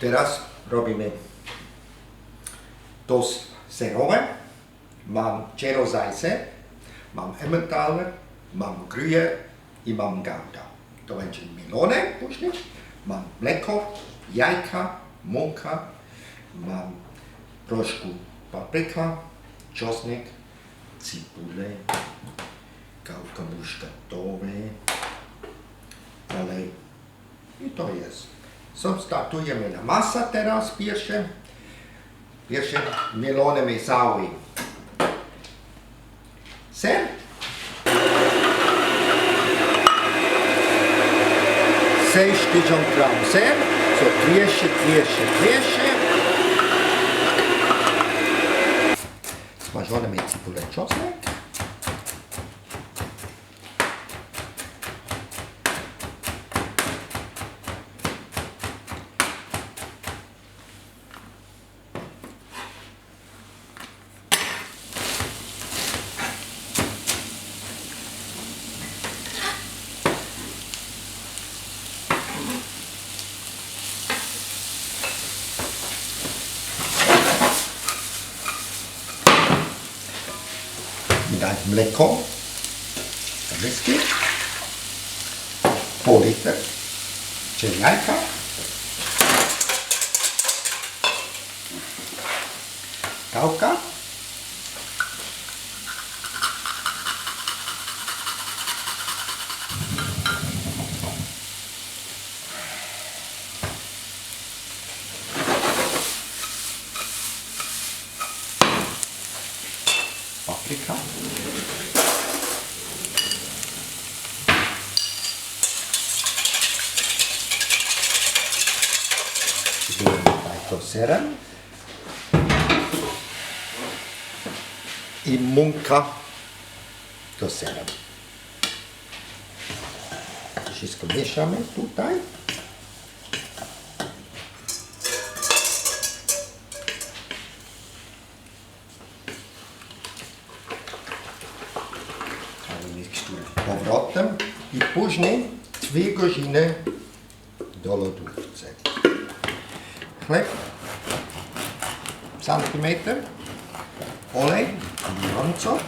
Teraz robimy tost serowe. Mam czerozajce, mam emmentaler, mam gruyère i mam gouda. To będzie mielone później. Mam mleko, jajka, mąka, mam troszkę papryka, czosnek, cibulę, kawka muszkatowe, dalej. I to jest. Substituje mene masa teraz pierwsze. Pierwsze mielone mięsały. Ser. Seis tysiąc gram ser. So 200, 200, 200. Smażony mięso czosnek. Dać mleko, whisky, pół litra, czyli jajka, kawka, ficar. Tosera e munca tosera. Și scrie și ametul tai. Tá? Powrotem i później dwie godziny do lodówce. Chleb, centymetr, olej, gorąco,